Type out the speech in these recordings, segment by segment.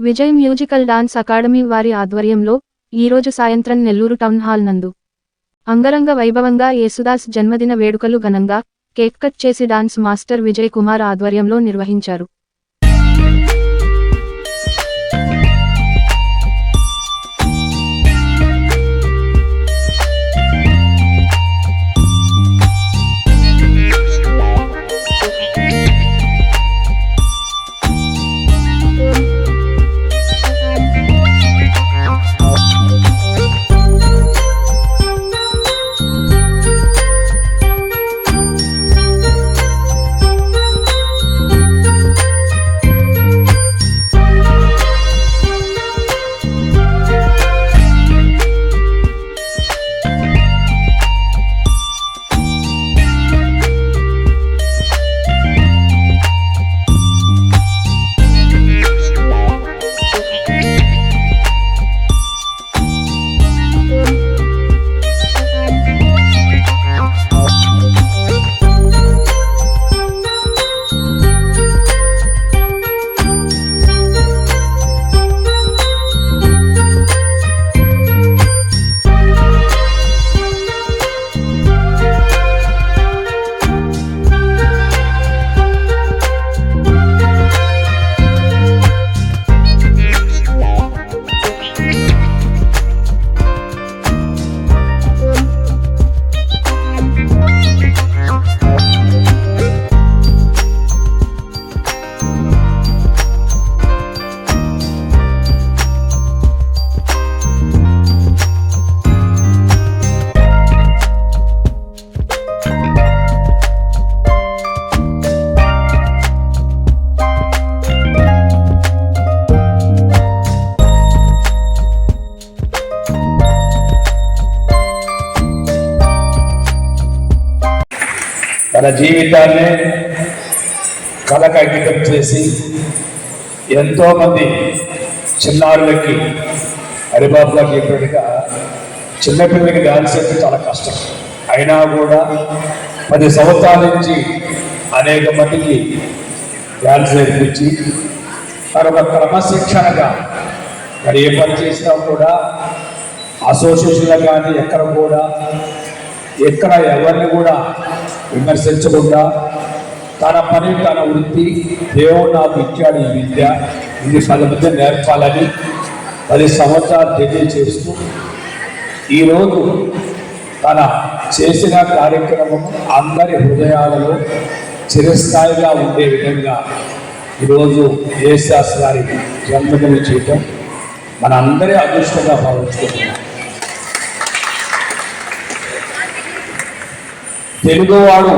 Vijay musical dance academy వారి ఆధ్వర్యంలో ఈరోజు సాయంత్రం నెల్లూరు టౌన్ హాల్ నందు. అంగరంగ వైభవంగా యేసుదాస్ జన్మదిన వేడుకలు ఘనంగా కేక్ కట్ చేసి డాన్స్ మాస్టర్ విజయ్ కుమార్ ఆధ్వర్యంలో నిర్వహించారు. తన జీవితాన్ని కళకు అంకితం చేసి ఎంతోమంది చిన్నారులకి హరిబాబు గారు చెప్పినట్టుగా చిన్నపిల్లలకి డాన్స్ అంటే చాలా కష్టం. అయినా కూడా పది సంవత్సరాల నుంచి అనేక మందికి డాన్స్ నేర్పించి తర్వాత ఒక క్రమశిక్షణగా మరి ఏ పని చేసినా కూడా అసోసియేషన్లో కానీ ఎక్కడ కూడా ఎక్కడ ఎవరిని కూడా విమర్శించకుండా తన పని తన వృత్తి దేవుడు నాకు ఇచ్చాడు ఈ విద్య. ఇది పది మంది నేర్పాలని పది సంవత్సరాలు తెలియచేస్తూ ఈరోజు తన చేసిన కార్యక్రమం అందరి హృదయాలలో చిరస్థాయిగా ఉండే విధంగా ఈరోజు యేసాస్ గారి జన్మదిన చేయటం మన అందరి అదృష్టంగా భావించుకుంటున్నాం. తెలుగువాడు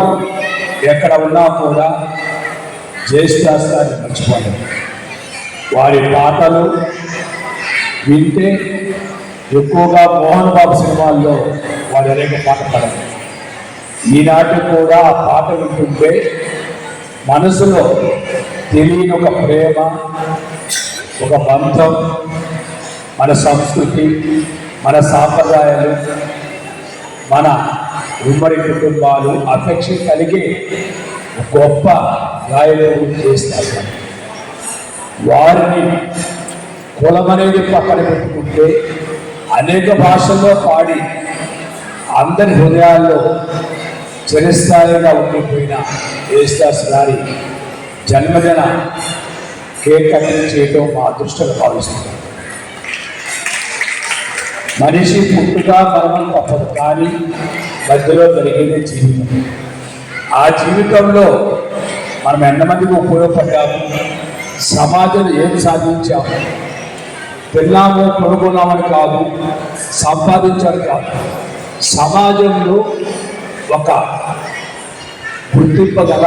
ఎక్కడ ఉన్నా కూడా జయశాస్త్రాన్ని మర్చిపోలేదు వారి పాటలు వింటే ఎక్కువగా మోహన్ బాబు సినిమాల్లో వారు అనేక పాట పాడారు. ఈనాటి కూడా ఆ పాట వింటుంటే మనసులో తెలియని ఒక ప్రేమ ఒక బంధం మన సంస్కృతి మన సాంప్రదాయాలు మన ఉమ్మడి కుటుంబాలు అపేక్ష కలిగి గొప్ప గాయకులు చేస్తారు. వారిని కులం అనేది పక్కన పెట్టుకుంటే అనేక భాషల్లో పాడి అందరి హృదయాల్లో చిరస్థాయిగా ఉండిపోయిన యేసుదాస్ గారి జన్మదిన కేక్ కటింగ్ చేయడం మా అదృష్టంగా భావిస్తున్నాం. మనిషి పుట్టుక మరణం తప్పదు కానీ మధ్యలో జరిగేది జీవితం. ఆ జీవితంలో మనం ఎంతమందికి ఉపయోగపడ్డాము? సమాజం ఏం సాధించాము? తిన్నాము కొనుక్కున్నామని కాదు సంపాదించాలి కాదు. సమాజంలో ఒక గుర్తింపగల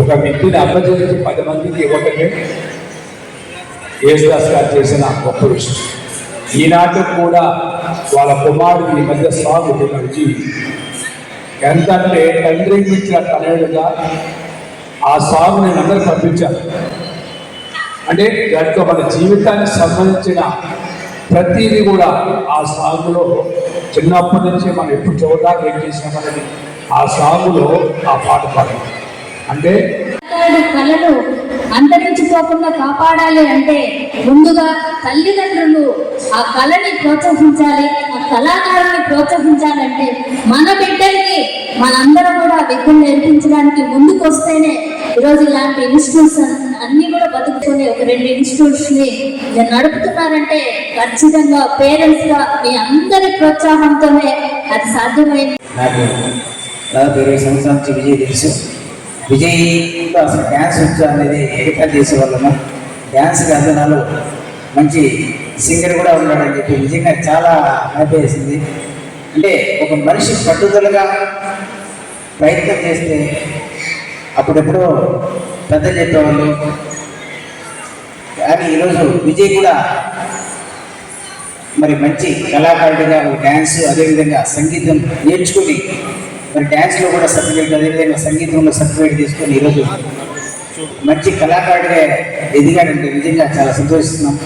ఒక వ్యక్తిని అర్థచేసి పది మందికి ఇవ్వటమే యేసుదాస్ గారు చేసిన గొప్ప విషయం. ఈనాటి కూడా వాళ్ళ కుమారుడు ఈ మధ్య సాగు విజీ ఎంతంటే తండ్రి ఇచ్చిన తనేడుగా ఆ సాగు నేను అందరూ పంపించాను. అంటే దాంట్లో మన జీవితానికి సంబంధించిన ప్రతిదీ కూడా ఆ సాగులో చిన్నప్పటి నుంచి మనం ఎప్పుడు చూడడానికి ఏం చేసామనేది ఆ సాగులో ఆ పాట పాడాలి అంటే కళాకారుడు కళను అంతరించిపోకుండా కాపాడాలి అంటే ముందుగా తల్లిదండ్రులు ఆ కళని ప్రోత్సహించాలి ఆ కళాకారుని ప్రోత్సహించాలంటే మన బిడ్డలకి మనందరం కూడా విద్యను నేర్పించడానికి ముందుకు వస్తేనే ఈరోజు ఇలాంటి ఇన్స్టిట్యూట్స్ అన్ని కూడా బతుకుతుంది ఒక రెండు ఇన్స్టిట్యూట్స్ని నడుపుతున్నారంటే ఖచ్చితంగా పేరెంట్స్గా మీ అందరి ప్రోత్సాహంతోనే అది సాధ్యమైంది. నాకు దాదాపు ఇరవై సంవత్సరాల నుంచి విజయ్ తెలుసు విజయ్ అసలు డ్యాన్స్ నృత్యం అనేది ఎగతా చేసే వాళ్ళము. డ్యాన్స్ అందనాలు మంచి సింగర్ కూడా ఉన్నాడని చెప్పి నిజంగా చాలా హ్యాపీ వేసింది. అంటే ఒక మనిషి పట్టుదలగా ప్రయత్నం చేస్తే అప్పుడెప్పుడో పెద్ద చెప్పేవాళ్ళు. కానీ ఈరోజు విజయ్ కూడా మరి మంచి కళాకారుడిగా డ్యాన్స్ అదేవిధంగా సంగీతం నేర్చుకుని మరి డ్యాన్స్లో కూడా సర్టిఫికేట్ అదేవిధంగా సంగీతంలో సర్టిఫికేట్ తీసుకొని ఈరోజు మంచి కళాకారుడిగా ఎదిగాడంటే నిజంగా చాలా సంతోషిస్తున్నాం.